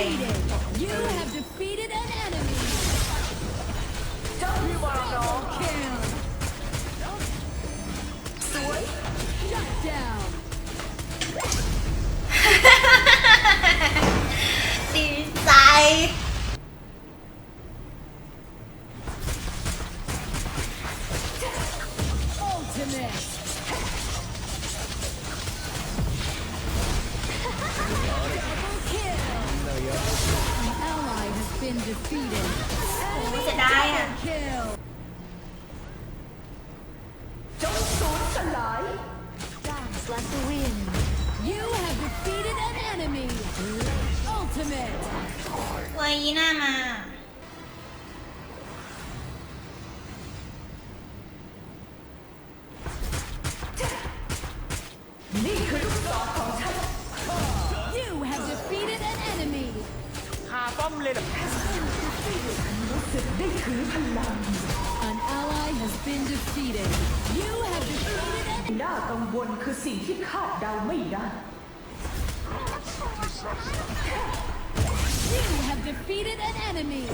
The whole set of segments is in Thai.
defeated. You have defeated an enemy. พี่วางน้อง Kill. สวย Shut down. ดีใ Kill. จงสูญสลาย Dance like the wind. You have defeated an enemy. Ultimate. เวยยี defeated an enemy.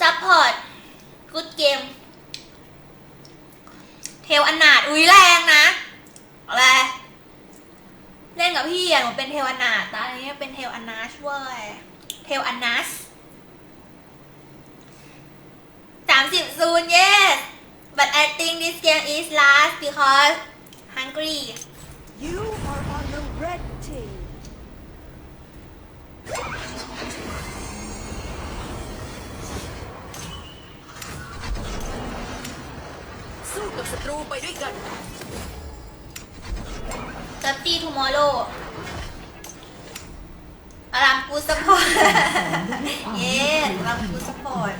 ซัพพอร์ตกูดเกม เทลอนาดอุ้ยแรงนะอะไรเล่นกับพี่อะหนูเป็นเทลอนาดนะอันนี้เป็นเทลอนาชเว้ยเทลอนาชสามสิบซูนเยส but I think this game is last because hungry you are on the red สู้กับศัตรูไปด้วยกัน30 tomorrow อารามกูสปอร์ต เย้อารามกูสปอร์ต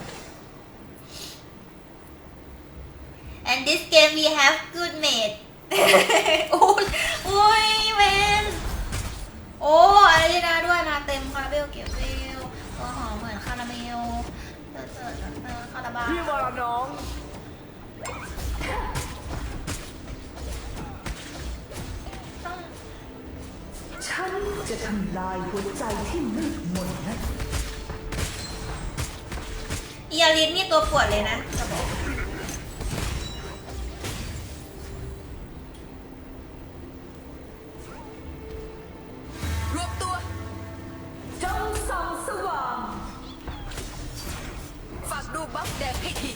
and this game we have good mate โอ้ยโอ้ยเวนโอ้อะไรนะด้วยมาเต็มคาราเบลเกียวเบลตัวหอมเหมือนคาราเมลเตอร์เตอร์เตอร์คาราบาพี่วางน้องต้อง ฉันจะทำลายหัวใจที่มืดมนนั้นเอียริสนี่ตัวปวดเลยนะจะบอกรวบตัวจงส่องสว่างฝากดูบัฟแดงให้ที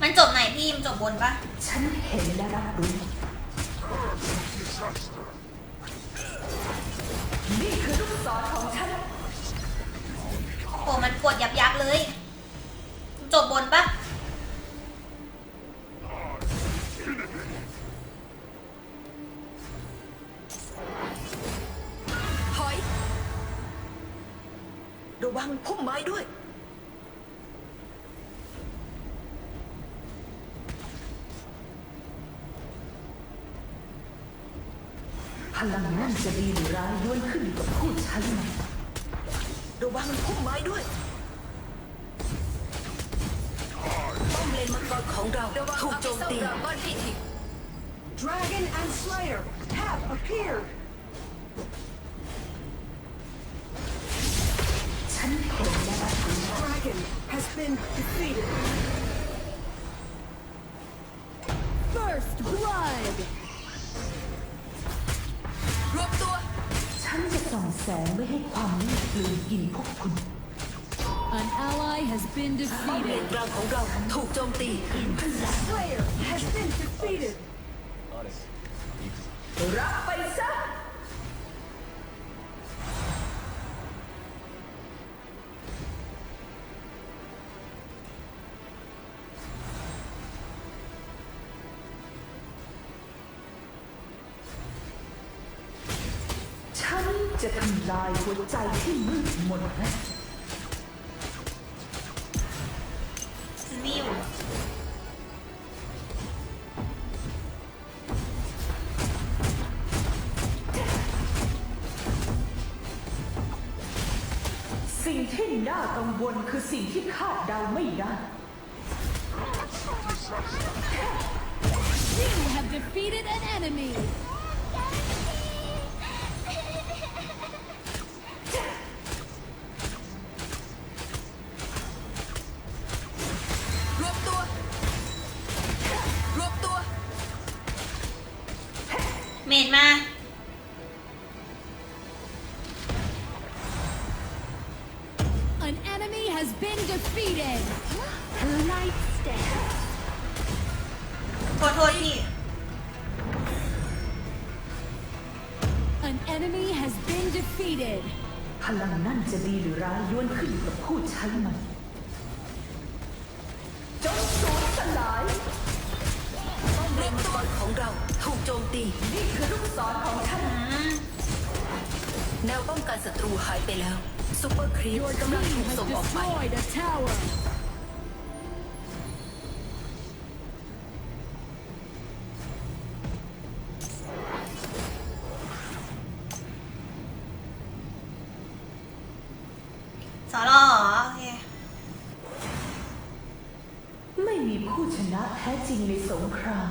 มันจบไหนพี่มันจบบนปะฉันเห็นและรับรู้ นี่คือลูกศรของฉันโอ้มันกดยับยับเลย พลังนั่นจะดีหรือร้ายล้วนขึ้นอยู่กับผู้ใช้มันระวังพุ่มไม้ด้วยป้อมเลนมังกรของเราถูกโจมตี Dragon and Slayer have appeared. ฉันเห็นและรับรู้ Dragon has been defeated. ให้ความมืดกลืนกินพวกคุณ An ally has been ป้อมเลน defeated. กลางของเราถูกโจมตี Slayer has been defeated. รับไปซะ ลายหัวใจที่มืดมนนะวิวสิ่งที่น่ากังวลคือสิ่งที่คาดเดาไม่ได้ You have defeated an enemy. Been defeated. Light stand. ขอโทษที An enemy has been defeated. พลังนั่นจะดีหรือร้ายย้วนขึ้นอยู่กับผู้ใช้มันจงสูญสลายป้อมเลนมังกรของเราถูกโจมตี นี่คือลูกศรของฉันอืมแนวป้องกันศัตรูหายไปแล้ว ซูเปอร์ครีป Your กำลัง team ถูก has ส่งออกไป destroyed a tower. สอรอเหรอโอเค ไม่มีผู้ชนะแท้จริงในสงคราม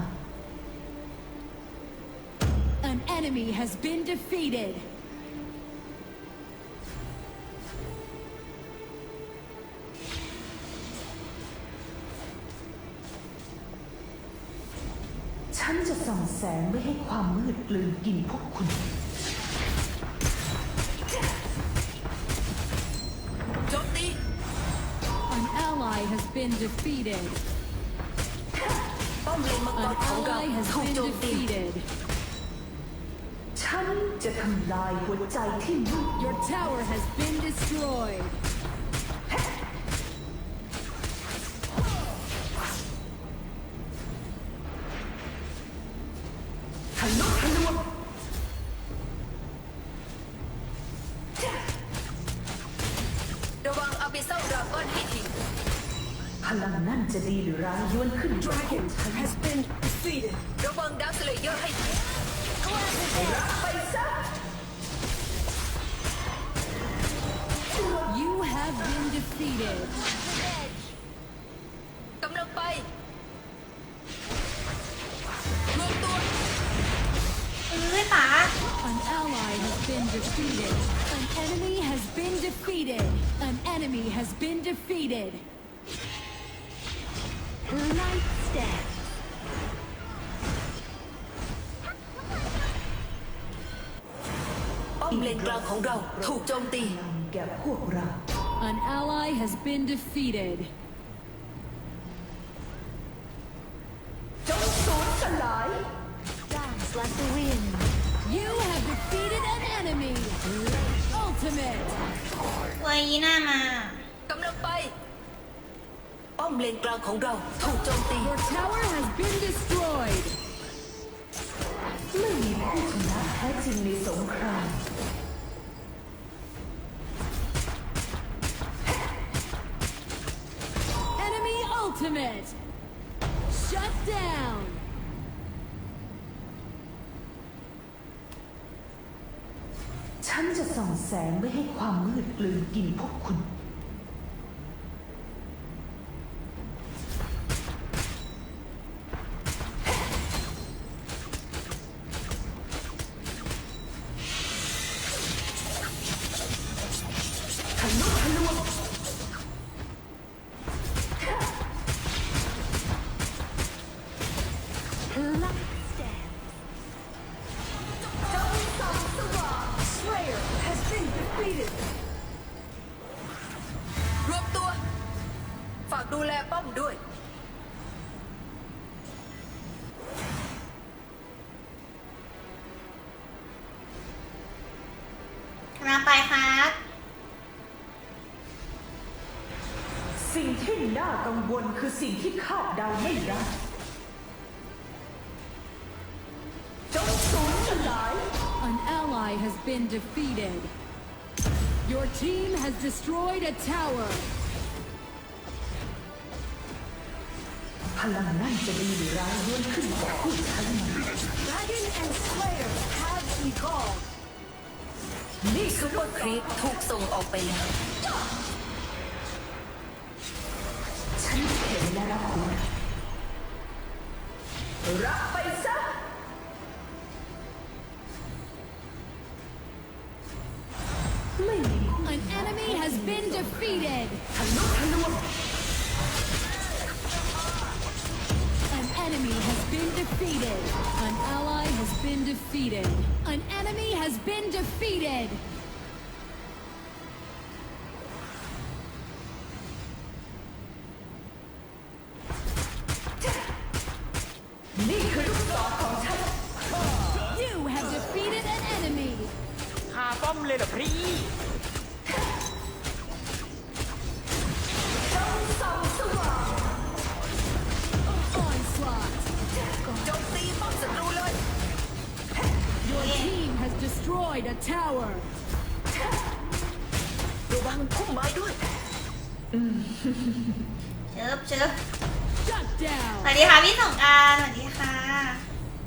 An enemy has been defeated. แสงไม่ให้ความมืดกลืนกินพวกคุณโจมตี An ally has been defeated. ป้อมเลนมังก An รของเรา ally has ถูก been โจมตี defeated. ฉันจะทำลายหัวใจที่มืด Your tower has been destroyed. Defeated. กำลังไปรวมตัว เอ้ยป๋า An ally has been defeated. An enemy has been defeated. An enemy has been defeated. Light step. ป้อมเลนกลางของเราถูกโจมตี แก่พวกเรา An ally has been defeated. จงสูญสลาย Dance like the wind. You have defeated an enemy. Ultimate. เวยยีน่ามากำลังไป ป้อมเลนกลางของเรา ถูกโจมตี Your tower has been destroyed. ไม่มีผู้ชนะแท้จริงในสงคราม down. ฉันจะส่องแสงไม่ให้ความมืดกลืนกินพวกคุณ ไปครับสิ่งที่น่ากังวลคือสิ่งที่คาดเดาไม่ได้จงสูญสลาย An ally has been defeated. Your team has destroyed a tower. พลังนั่นจะดีหรือร้ายล้วนขึ้นอยู่กับผู้ใช้มัน Dragon and Slayer have evolved นี่ซูเปอร์ครีปถูกส่งออกไปแล้ว defeated an enemy. คาป้อมเลยเหรอพี่ Onslaught. โจมตีป้อมศัตรูเลย Your team has destroyed a tower. ระวังพุ่มไม้ด้วย เชิบเชิบ Shut ส down. วัสดีค่ะพี่สงกรารสวัสดีค่ะ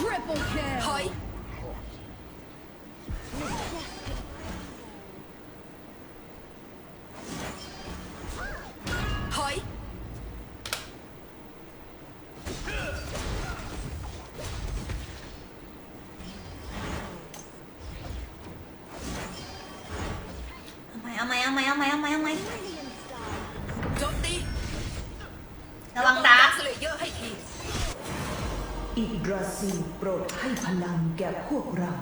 Enemy triple ถ kill. อยถอยเอาไหมเซีโปรดให้พลังแก่พวกเรา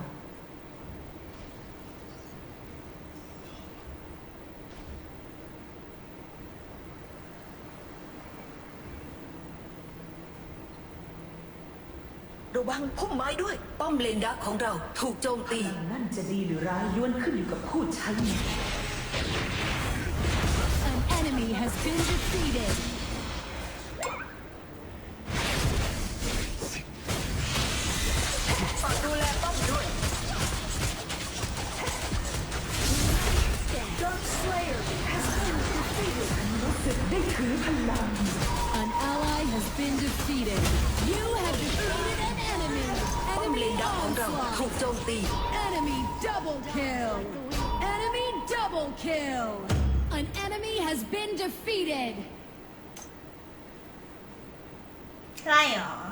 ระวังพุ่มไม้ด้วย ป้อมเลนดักของเราถูกโจมพตีลังนั่นจะดีหรือร้ายล้วนขึ้นอยู่กับผู้ใช้มัน An enemy has been defeated. ถูก onslaught. โจมตี Enemy double kill. Enemy double kill. An enemy has been defeated. ใช่เ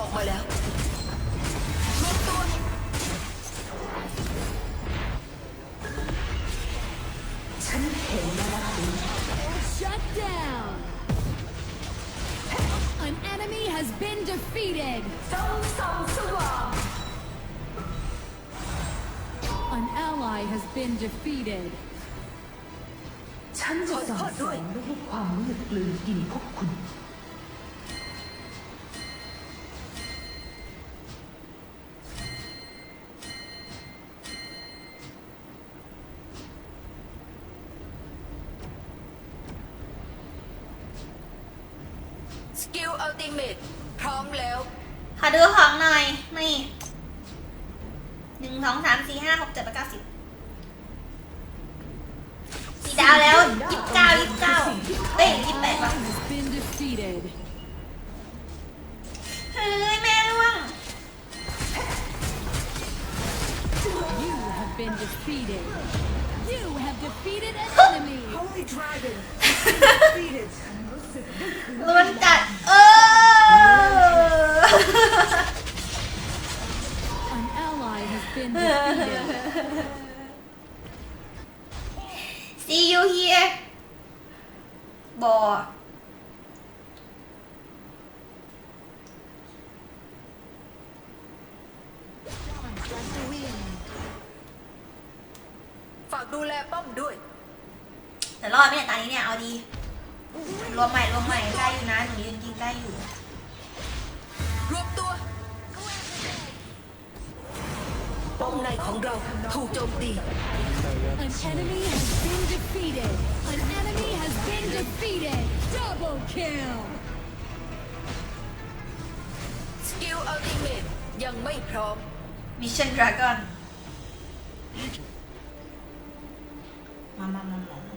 อร์ออกมาแล้วฉันเห็นและรับรู้ Shut down. An enemy has been defeated. จงส่องสว่าง An ally has been defeated. ฉันจะสั่งสอนไม่ให้ความมืดกลืนกินพวกคุณ เมทพร้อมแล้วขอดูของหน่อย นี่หนึ่งสองสามสี่ห้าหกเจ็ดแปดเก้าสิบสี่ดาวแล้วยี่สิบเก้ายี่สิบเก้าเอ้ยยี่สิบแปด Ally ป่ะ has been defeated. เฮ้ย แม่ร่วง You have been defeated. You have defeated an enemy. Holy Dragon ล้วนกัด เออ An ally has been defeated. See you here บอฝากดูแลป้อมด้วย แต่รอดไหมเนี่ยตอนนี้เนี่ย เอาดี รวมใหม่ รวมใหม่ ได้อยู่นะ หนูยืนยิงได้อยู่ รวมตัว ป้อมในของเราถูกโจมตี An enemy has been defeated. An enemy has been defeated. Double kill. สกิลอัลติเมทยังไม่พร้อม Mission Dragon มามามามาไม่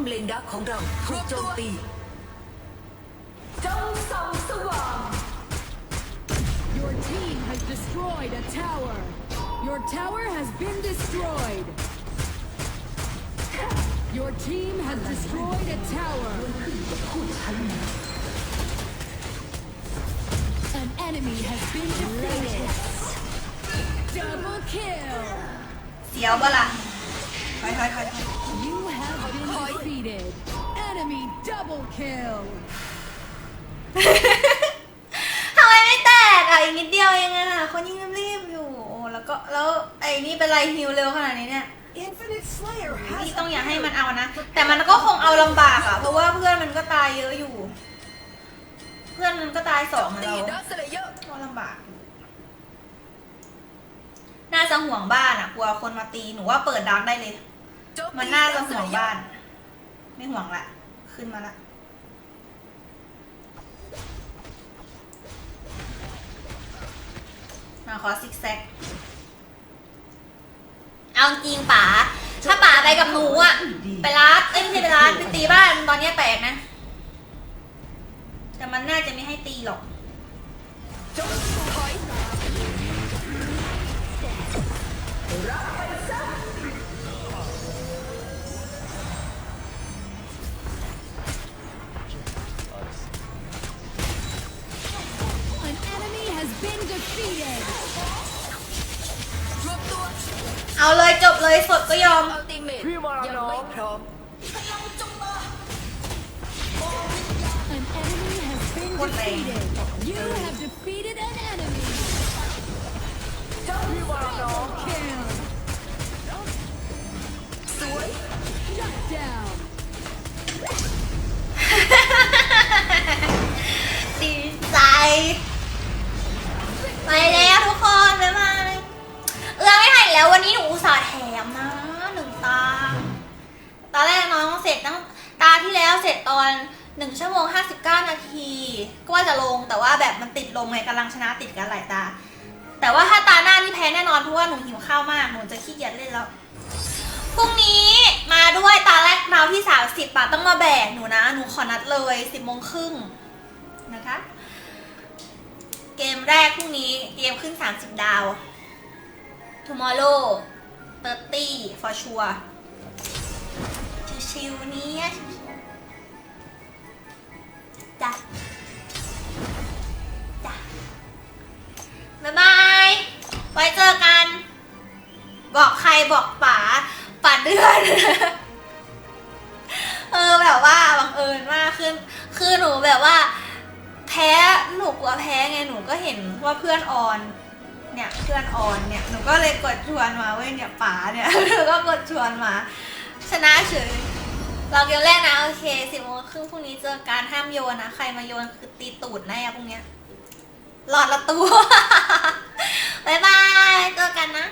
มเลนดักของเราถูกโจมตีจงส่องสว่าง Your team has destroyed a tower. Your tower has been destroyed. Your team has destroyed a tower. An enemy has been defeated. Double kill. เสียวปะล่ะถอยถอยถอยถอย You have been defeated. Enemy double kill. ทำไมไม่แตกอะอีกนิดเดียวเองอะคนยิ่งรีบๆอยู่โอ้แล้วก็แล้วไอ้นี่เป็นไรฮิวเร็วขนาดนี้เนี่ย Infinite Slayer นี่ต้องอย่าให้มันเอานะ แต่มันก็คงเอาลำบากอะ เพราะว่าเพื่อนมันก็ตายเยอะอยู่ เพื่อนมันก็ตายสองเหมือนตีเราดัสเลเยอร์ก็ลำบาก น่าจะห่วงบ้านอะ กลัวคนมาตี หนูว่าเปิดดังได้เลยโจมตีมันน่าจะห่วงดัสเลเยอบ้าร์นไม่ห่วงละ ขึ้นมาละมาขอซิกแซก เอาจริงป๋า ถ้าป๋าไปกับหนูอะไปร้านเอ้ยไม่ใช่ไปร้านไปตีบ้านตอนเนี้ยแตกนะ แต่มันน่าจะไม่ให้ตีหรอก เอาเลยจบเลยสดก็ยอมอัลติเมทพี่มาแล้วยังน้องไม่พร้อม An enemy has been What lane? defeated. You have defeated an enemy. พี่มาแล้วน้อง Kill. สวย Shut down. ดีใจ ไปแล้วทุกคน บ๊ายบาย แล้ววันนี้หนูอุตส่าห์แถมนะหนึ่งตาตอนแรกน้องเสร็จตั้งตาที่แล้วเสร็จตอนหนึ่งชั่วโมงห้าสิบเก้านาที ก็ว่าจะลงแต่ว่าแบบมันติดลมไงกำลังชนะติดกันหลายตา แต่ว่าถ้าตาหน้านี่แพ้แน่นอนเพราะว่าหนูหิวข้าวมากหนูจะขี้เกียจเล่นแล้วพรุ่งนี้มาด้วยตาแรกราวที่สามสิบปะต้องมาแบกหนูนะ หนูขอนัดเลยสิบโมงครึ่งนะคะ เกมแรกพรุ่งนี้เกมขึ้น30ดาว tomorrow 30 for sure ชิวๆนี้จ้ะจ้ะบ๊ายบาย ไว้เจอกัน บอกใครบอกป๋าป๋าเดือน เออแบบว่าบังเอิญมากขึ้น คือหนูแบบว่า แพ้หนูกลัวแพ้ไงหนูก็เห็นว่าเพื่อนออน เนี่ยเพื่อนออนเนี่ยหนูก็เลยกดชวนมาเว้ยเนี่ยป๋าเนี่ย หนูก็กดชวนมา ชนะเฉยเราเกมแรกนะโอเคสิบโมงครึ่งพรุ่งนี้เจอการห้ามโยนนะใครมาโยนคือตีตูดแน่พรุ่งเนี้ยหลอดละตัว บ๊ายบายเจอกันนะ